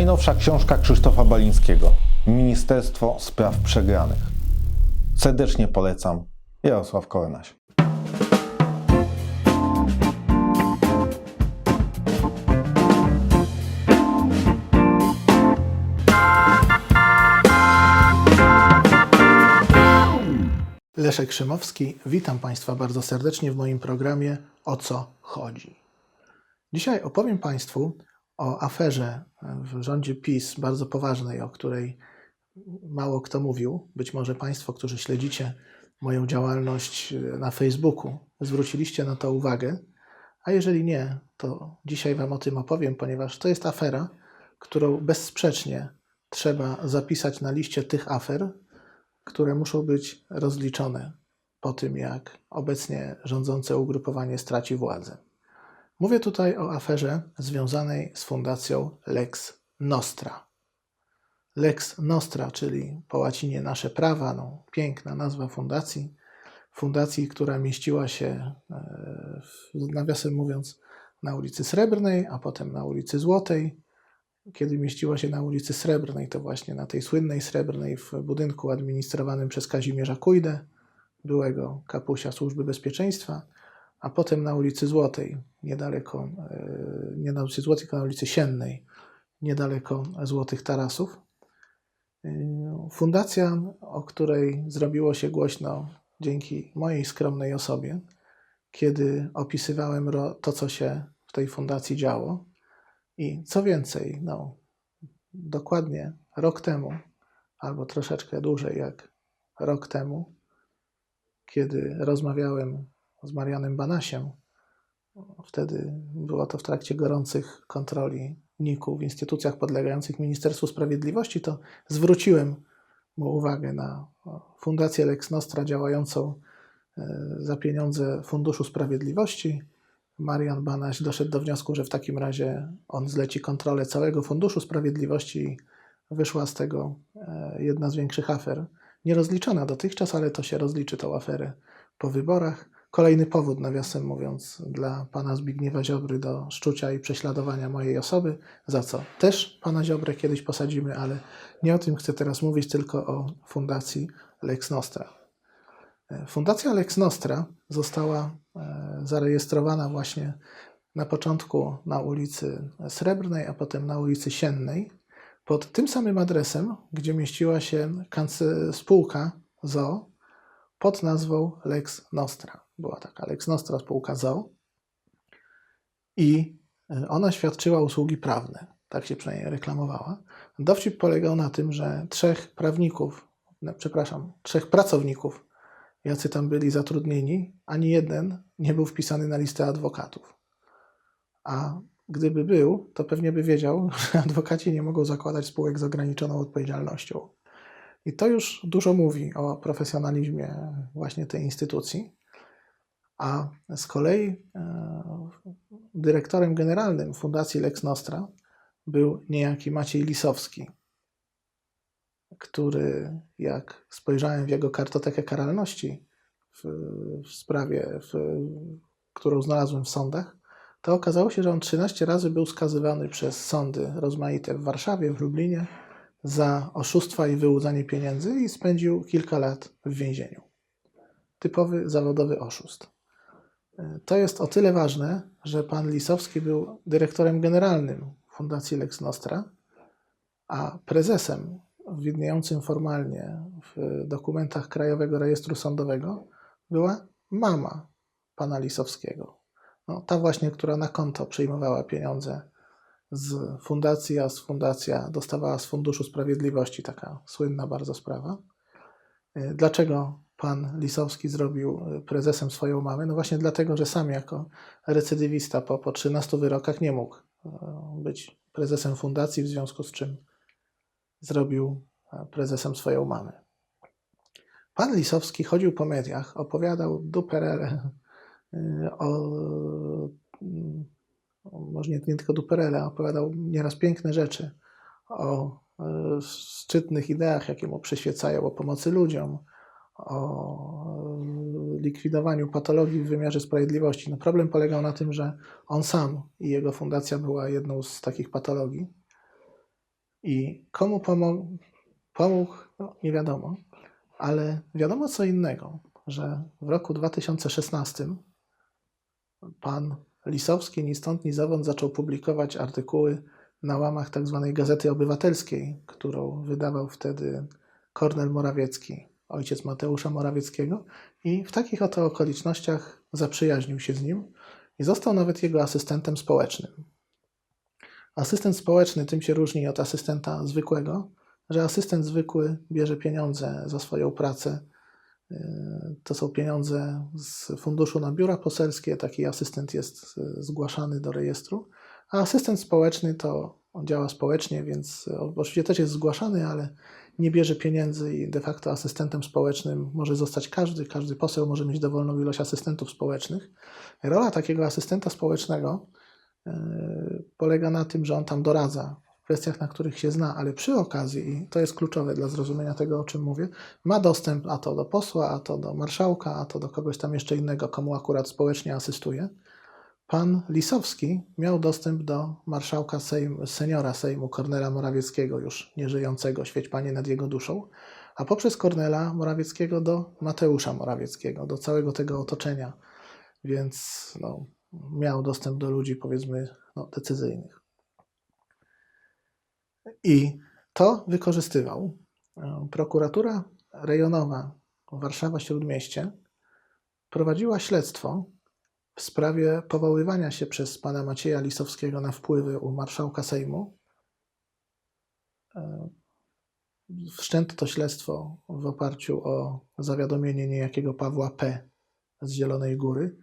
Najnowsza książka Krzysztofa Balińskiego Ministerstwo Spraw Przegranych. Serdecznie polecam. Jarosław Kornaś. Leszek Szymowski, witam Państwa bardzo serdecznie w moim programie O co chodzi. Dzisiaj opowiem Państwu o aferze w rządzie PiS, bardzo poważnej, o której mało kto mówił. Być może Państwo, którzy śledzicie moją działalność na Facebooku, zwróciliście na to uwagę, a jeżeli nie, to dzisiaj Wam o tym opowiem, ponieważ to jest afera, którą bezsprzecznie trzeba zapisać na liście tych afer, które muszą być rozliczone po tym, jak obecnie rządzące ugrupowanie straci władzę. Mówię tutaj o aferze związanej z fundacją Lex Nostra. Lex Nostra, czyli po łacinie nasze prawa, no, piękna nazwa fundacji. Fundacji, która mieściła się, e, nawiasem mówiąc, na ulicy Srebrnej, a potem na ulicy Złotej. Kiedy mieściła się na ulicy Srebrnej, to właśnie na tej słynnej Srebrnej w budynku administrowanym przez Kazimierza Kujdę, byłego kapusia Służby Bezpieczeństwa, a potem na ulicy Złotej, niedaleko, e, nie na ulicy Złotej, tylko na ulicy Siennej, niedaleko Złotych Tarasów. E, Fundacja, o której zrobiło się głośno dzięki mojej skromnej osobie, kiedy opisywałem to, co się w tej fundacji działo. I co więcej, no, dokładnie rok temu, albo troszeczkę dłużej jak rok temu, kiedy rozmawiałem z Marianem Banasiem, wtedy było to w trakcie gorących kontroli NIK-u w instytucjach podlegających Ministerstwu Sprawiedliwości, to zwróciłem mu uwagę na Fundację Lex Nostra działającą e, za pieniądze Funduszu Sprawiedliwości. Marian Banaś doszedł do wniosku, że w takim razie on zleci kontrolę całego Funduszu Sprawiedliwości i wyszła z tego e, jedna z większych afer. Nierozliczona dotychczas, ale to się rozliczy tą aferę po wyborach. Kolejny powód, nawiasem mówiąc, dla pana Zbigniewa Ziobry do szczucia i prześladowania mojej osoby, za co też pana Ziobrę kiedyś posadzimy, ale nie o tym chcę teraz mówić, tylko o Fundacji Lex Nostra. E, Fundacja Lex Nostra została e, zarejestrowana właśnie na początku na ulicy Srebrnej, a potem na ulicy Siennej, pod tym samym adresem, gdzie mieściła się spółka ZOO pod nazwą Lex Nostra. Była taka Lex Nostra spółka ZOO i e, ona świadczyła usługi prawne. Tak się przynajmniej reklamowała. Dowcip polegał na tym, że trzech prawników, no, przepraszam, trzech pracowników, jacy tam byli zatrudnieni, ani jeden nie był wpisany na listę adwokatów. A gdyby był, to pewnie by wiedział, że adwokaci nie mogą zakładać spółek z ograniczoną odpowiedzialnością. I to już dużo mówi o profesjonalizmie właśnie tej instytucji. A z kolei e, dyrektorem generalnym Fundacji Lex Nostra był niejaki Maciej Lisowski, który, jak spojrzałem w jego kartotekę karalności w, w sprawie, w, którą znalazłem w sądach, to okazało się, że on 13 razy był skazywany przez sądy rozmaite w Warszawie, w Lublinie za oszustwa i wyłudzanie pieniędzy i spędził kilka lat w więzieniu. Typowy zawodowy oszust. To jest o tyle ważne, że pan Lisowski był dyrektorem generalnym Fundacji Lex Nostra, a prezesem widniejącym formalnie w dokumentach Krajowego Rejestru Sądowego była mama pana Lisowskiego. No, ta właśnie, która na konto przyjmowała pieniądze z fundacji, a z fundacja dostawała z Funduszu Sprawiedliwości, taka słynna bardzo sprawa. Dlaczego pan Lisowski zrobił y, prezesem swoją mamę? No właśnie dlatego, że sam jako recydywista po, po 13 wyrokach nie mógł y, być prezesem fundacji, w związku z czym zrobił e, prezesem swoją mamę. Pan Lisowski chodził po mediach, opowiadał duperele y, o, może nie, nie tylko duperele, opowiadał nieraz piękne rzeczy o szczytnych ideach, jakie mu przyświecają, o pomocy ludziom, o e, likwidowaniu patologii w wymiarze sprawiedliwości. No problem polegał na tym, że on sam i jego fundacja była jedną z takich patologii. I komu pomógł, pomógł no, nie wiadomo, ale wiadomo co innego, że w roku 2016 pan Lisowski ni stąd ni zowąd zaczął publikować artykuły na łamach tzw. Gazety Obywatelskiej, którą wydawał wtedy Kornel Morawiecki, ojciec Mateusza Morawieckiego i w takich oto okolicznościach zaprzyjaźnił się z nim i został nawet jego asystentem społecznym. Asystent społeczny tym się różni od asystenta zwykłego, że asystent zwykły bierze pieniądze za swoją pracę. Yy, To są pieniądze z funduszu na biura poselskie. Taki asystent jest yy, zgłaszany do rejestru. A asystent społeczny to on działa społecznie, więc yy, oczywiście też jest zgłaszany, ale nie bierze pieniędzy i de facto asystentem społecznym może zostać każdy. Każdy poseł może mieć dowolną ilość asystentów społecznych. Rola takiego asystenta społecznego yy, polega na tym, że on tam doradza w kwestiach, na których się zna, ale przy okazji, i to jest kluczowe dla zrozumienia tego, o czym mówię, ma dostęp a to do posła, a to do marszałka, a to do kogoś tam jeszcze innego, komu akurat społecznie asystuje. Pan Lisowski miał dostęp do marszałka Sejm, seniora Sejmu Kornela Morawieckiego, już nieżyjącego, świeć Panie nad jego duszą, a poprzez Kornela Morawieckiego do Mateusza Morawieckiego, do całego tego otoczenia. Więc no, miał dostęp do ludzi, powiedzmy, no, decyzyjnych. I to wykorzystywał. E, Prokuratura rejonowa Warszawa Śródmieście prowadziła śledztwo w sprawie powoływania się przez pana Macieja Lisowskiego na wpływy u marszałka Sejmu. E, Wszczęto to śledztwo w oparciu o zawiadomienie niejakiego Pawła P. z Zielonej Góry.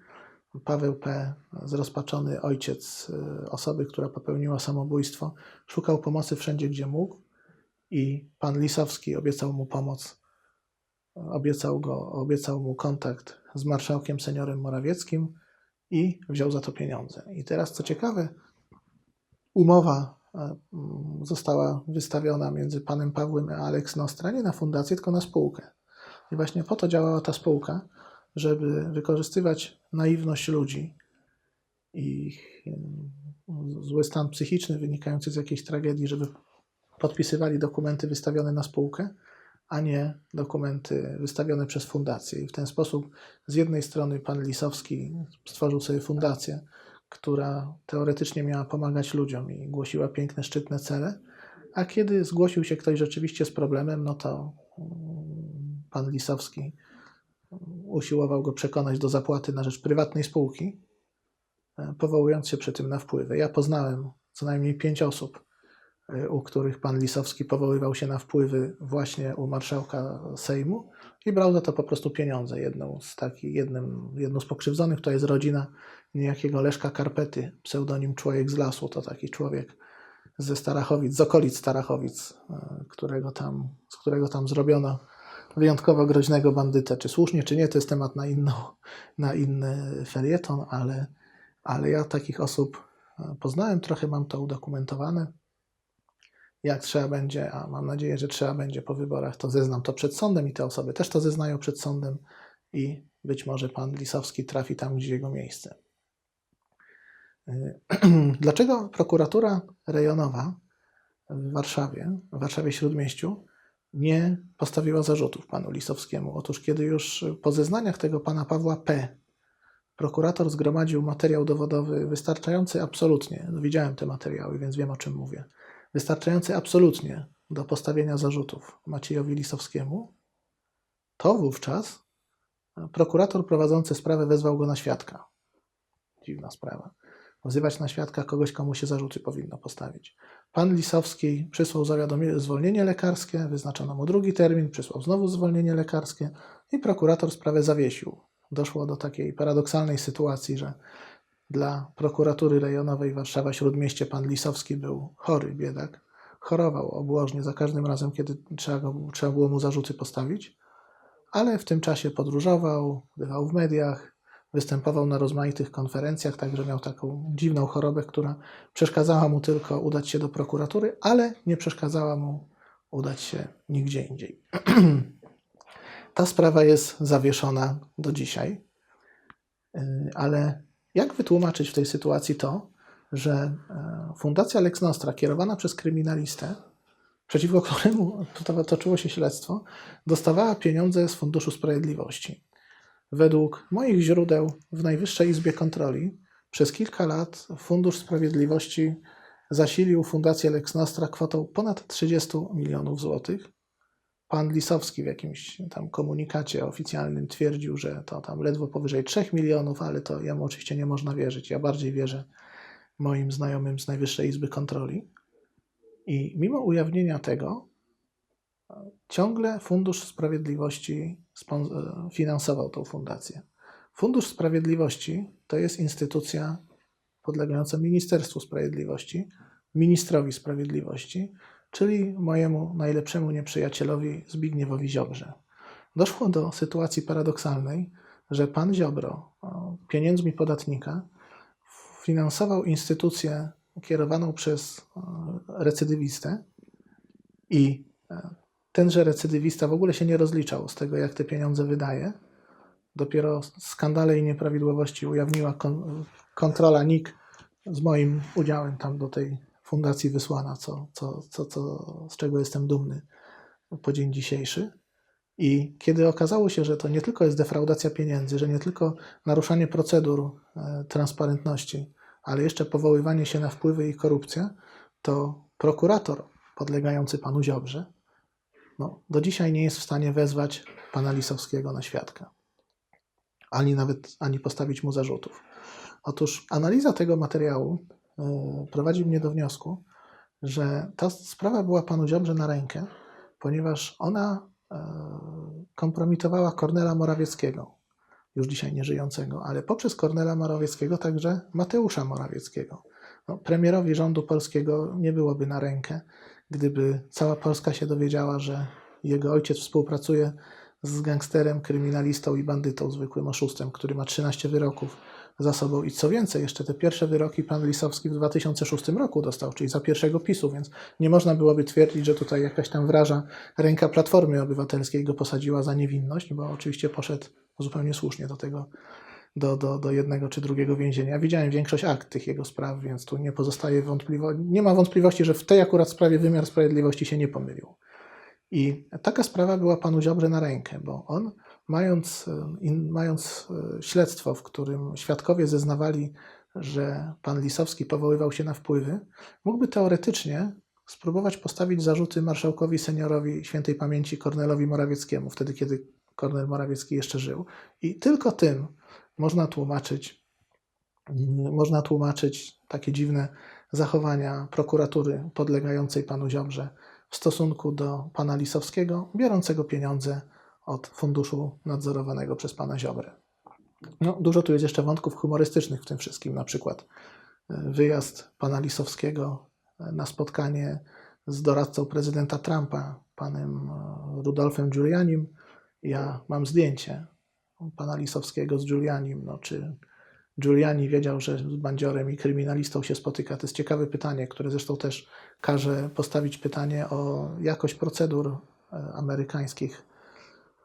Paweł P., zrozpaczony ojciec y, osoby, która popełniła samobójstwo, szukał pomocy wszędzie, gdzie mógł i pan Lisowski obiecał mu pomoc. Obiecał, go, obiecał mu kontakt z marszałkiem seniorem Morawieckim i wziął za to pieniądze. I teraz, co ciekawe, umowa e, mm, została wystawiona między panem Pawłem a Alex Nostra nie na fundację, tylko na spółkę. I właśnie po to działała ta spółka, żeby wykorzystywać naiwność ludzi i ich em, zły stan psychiczny wynikający z jakiejś tragedii, żeby podpisywali dokumenty wystawione na spółkę, a nie dokumenty wystawione przez fundację. I w ten sposób z jednej strony pan Lisowski stworzył sobie fundację, która teoretycznie miała pomagać ludziom i głosiła piękne, szczytne cele, a kiedy zgłosił się ktoś rzeczywiście z problemem, no to mm, pan Lisowski usiłował go przekonać do zapłaty na rzecz prywatnej spółki, e, powołując się przy tym na wpływy. Ja poznałem co najmniej pięć osób, u których pan Lisowski powoływał się na wpływy właśnie u marszałka Sejmu i brał za to po prostu pieniądze. Jedną z takich, jednym, jedną z pokrzywdzonych to jest rodzina niejakiego Leszka Karpety, pseudonim Człowiek z lasu. To taki człowiek ze Starachowic, z okolic Starachowic, e, którego tam, z którego tam zrobiono wyjątkowo groźnego bandytę. Czy słusznie, czy nie, to jest temat na, inną, na inny felieton, ale, ale ja takich osób e, poznałem, trochę mam to udokumentowane. Jak trzeba będzie, a mam nadzieję, że trzeba będzie po wyborach, to zeznam to przed sądem i te osoby też to zeznają przed sądem i być może pan Lisowski trafi tam, gdzie jego miejsce. Dlaczego prokuratura rejonowa w Warszawie, w Warszawie Śródmieściu, nie postawiła zarzutów panu Lisowskiemu. Otóż, kiedy już po zeznaniach tego pana Pawła P. prokurator zgromadził materiał dowodowy wystarczający absolutnie, no widziałem te materiały, więc wiem o czym mówię, wystarczający absolutnie do postawienia zarzutów Maciejowi Lisowskiemu, to wówczas prokurator prowadzący sprawę wezwał go na świadka. Dziwna sprawa. Wzywać na świadka kogoś, komu się zarzuty powinno postawić. Pan Lisowski przysłał zawiadomienie, zwolnienie lekarskie, wyznaczono mu drugi termin, przysłał znowu zwolnienie lekarskie i prokurator sprawę zawiesił. Doszło do takiej paradoksalnej sytuacji, że dla prokuratury rejonowej Warszawa Śródmieście pan Lisowski był chory, biedak. Chorował obłożnie za każdym razem, kiedy trzeba, go, trzeba było mu zarzuty postawić, ale w tym czasie podróżował, bywał w mediach, występował na rozmaitych konferencjach, także miał taką dziwną chorobę, która przeszkadzała mu tylko udać się do prokuratury, ale nie przeszkadzała mu udać się nigdzie indziej. Ta sprawa jest zawieszona do dzisiaj, Yy, ale jak wytłumaczyć w tej sytuacji to, że e, Fundacja Lex Nostra, kierowana przez kryminalistę, przeciwko któremu to- toczyło się śledztwo, dostawała pieniądze z Funduszu Sprawiedliwości. Według moich źródeł w Najwyższej Izbie Kontroli przez kilka lat Fundusz Sprawiedliwości zasilił Fundację Lex Nostra kwotą ponad 30 milionów złotych. Pan Lisowski w jakimś tam komunikacie oficjalnym twierdził, że to tam ledwo powyżej 3 milionów, ale to jemu oczywiście nie można wierzyć. Ja bardziej wierzę moim znajomym z Najwyższej Izby Kontroli. I mimo ujawnienia tego, ciągle Fundusz Sprawiedliwości finansował tą fundację. Fundusz Sprawiedliwości to jest instytucja podlegająca Ministerstwu Sprawiedliwości, ministrowi sprawiedliwości, czyli mojemu najlepszemu nieprzyjacielowi Zbigniewowi Ziobrze. Doszło do sytuacji paradoksalnej, że pan Ziobro pieniędzmi podatnika finansował instytucję kierowaną przez recydywistę i e, tenże recydywista w ogóle się nie rozliczał z tego, jak te pieniądze wydaje. Dopiero skandale i nieprawidłowości ujawniła kon- kontrola NIK z moim udziałem tam do tej fundacji wysłana, co, co, co, co, z czego jestem dumny po dzień dzisiejszy. I kiedy okazało się, że to nie tylko jest defraudacja pieniędzy, że nie tylko naruszanie procedur e, transparentności, ale jeszcze powoływanie się na wpływy i korupcję, to prokurator podlegający panu Ziobrze no, do dzisiaj nie jest w stanie wezwać pana Lisowskiego na świadka, ani nawet ani postawić mu zarzutów. Otóż analiza tego materiału prowadzi mnie do wniosku, że ta sprawa była panu Ziobrze na rękę, ponieważ ona e, kompromitowała Kornela Morawieckiego, już dzisiaj nieżyjącego, ale poprzez Kornela Morawieckiego także Mateusza Morawieckiego. No, premierowi rządu polskiego nie byłoby na rękę, gdyby cała Polska się dowiedziała, że jego ojciec współpracuje z gangsterem, kryminalistą i bandytą, zwykłym oszustem, który ma 13 wyroków za sobą. I co więcej, jeszcze te pierwsze wyroki pan Lisowski w 2006 roku dostał, czyli za pierwszego PiSu, więc nie można byłoby twierdzić, że tutaj jakaś tam wraża ręka Platformy Obywatelskiej go posadziła za niewinność, bo oczywiście poszedł zupełnie słusznie do tego, do, do, do jednego czy drugiego więzienia. Widziałem większość akt tych jego spraw, więc tu nie pozostaje wątpliwości, nie ma wątpliwości, że w tej akurat sprawie wymiar sprawiedliwości się nie pomylił. I taka sprawa była panu Ziobrze na rękę, bo on, mając, in, mając e, śledztwo, w którym świadkowie zeznawali, że pan Lisowski powoływał się na wpływy, mógłby teoretycznie spróbować postawić zarzuty marszałkowi seniorowi świętej pamięci Kornelowi Morawieckiemu, wtedy kiedy Kornel Morawiecki jeszcze żył. I tylko tym można tłumaczyć, można tłumaczyć takie dziwne zachowania prokuratury podlegającej panu Ziobrze w stosunku do pana Lisowskiego, biorącego pieniądze od funduszu nadzorowanego przez pana Ziobrę. No, dużo tu jest jeszcze wątków humorystycznych w tym wszystkim, na przykład e, wyjazd pana Lisowskiego e, na spotkanie z doradcą prezydenta Trumpa, panem e, Rudolfem Giulianim. Ja mam zdjęcie pana Lisowskiego z Giulianim. No, czy Giuliani wiedział, że z bandziorem i kryminalistą się spotyka? To jest ciekawe pytanie, które zresztą też każe postawić pytanie o jakość procedur amerykańskich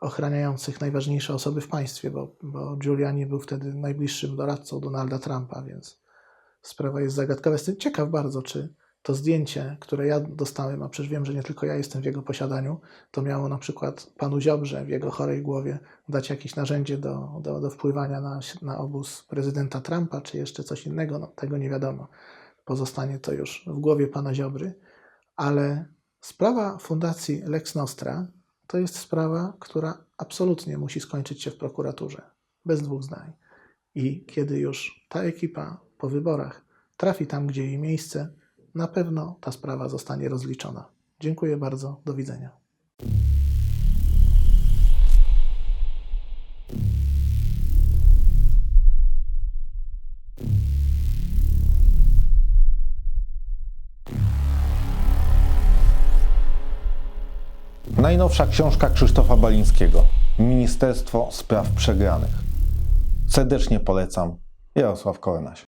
ochraniających najważniejsze osoby w państwie, bo, bo Giuliani był wtedy najbliższym doradcą Donalda Trumpa, więc sprawa jest zagadkowa. Jestem ciekaw bardzo, czy to zdjęcie, które ja dostałem, a przecież wiem, że nie tylko ja jestem w jego posiadaniu, to miało na przykład panu Ziobrze w jego chorej głowie dać jakieś narzędzie do, do, do wpływania na, na obóz prezydenta Trumpa, czy jeszcze coś innego, no, tego nie wiadomo. Pozostanie to już w głowie pana Ziobry, ale sprawa Fundacji Lex Nostra to jest sprawa, która absolutnie musi skończyć się w prokuraturze, bez dwóch zdań. I kiedy już ta ekipa po wyborach trafi tam, gdzie jej miejsce, na pewno ta sprawa zostanie rozliczona. Dziękuję bardzo, do widzenia. Najnowsza książka Krzysztofa Balińskiego Ministerstwo Spraw Przegranych. Serdecznie polecam. Jarosław Kornaś.